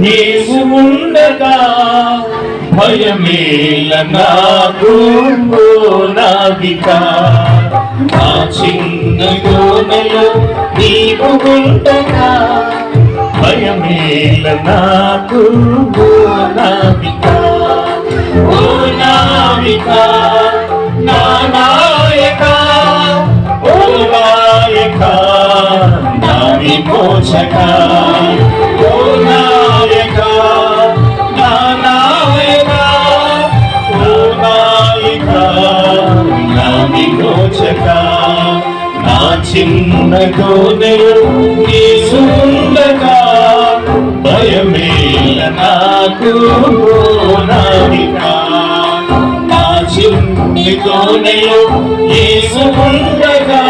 నీవు ఉండగా భయమేల నాకు నాదిక నా చిన్న గోనెలో నీవు ఉండగా భయమేల నాకు నాదిక ఓ నావిక నా చిన్న గోనెలు తీసుండగా భయమేల నాకు నా చిన్ని గోనెలు తీసుండగా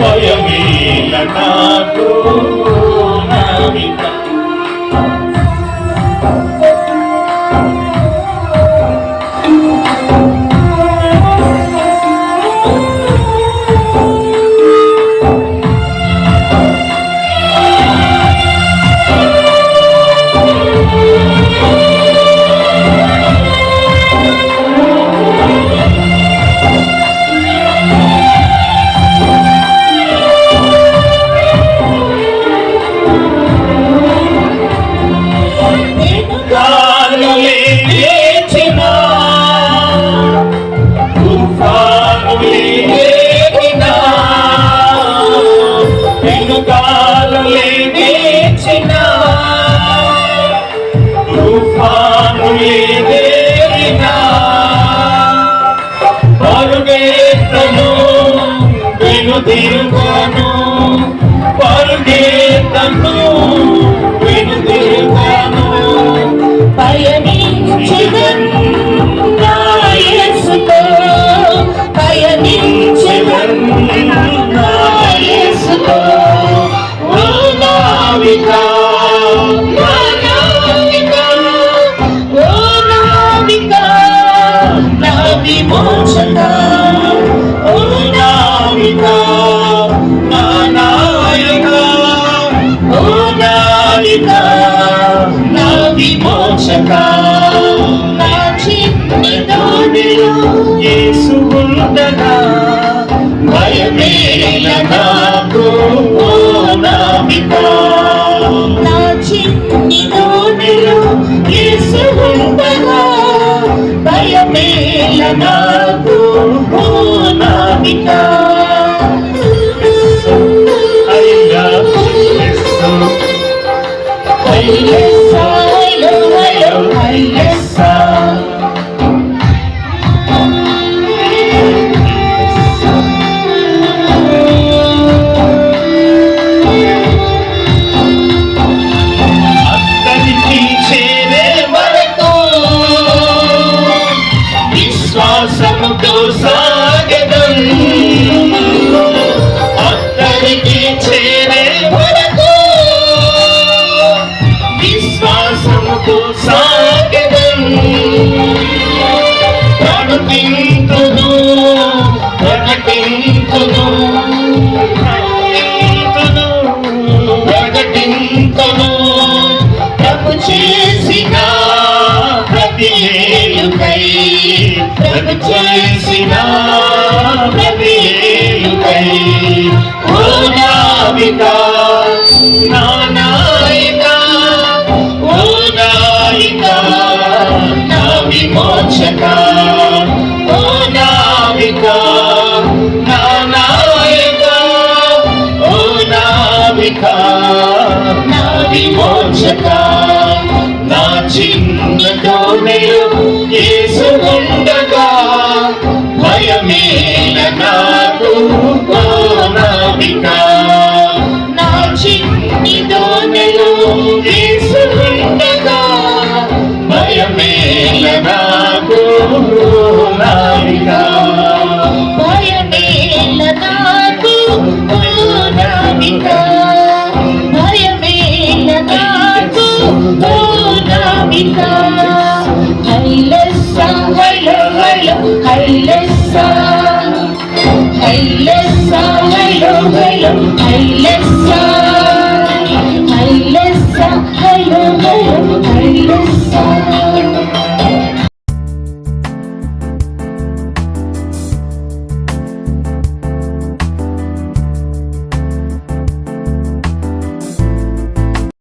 భయమేల నాకు నావిక పెనుగాలులే లేచిన తుఫానులే లేచిన పరుగేతను వెనుదిరుగాను పరుగేతను ఉండగా భయమేల ప్రభు చేసిన ప్రతి ఏలుకై ఓ నావిక నా నాయక ఓ నాయక విమోచక ఓ నావిక నా నా విమోచక నా నాకు నా చిన్ని దోనెలు తీసుకుండగా భయమేల నాకు నావిగా భయమేల నాకు నావిగా భయమేల నాకు నావిగా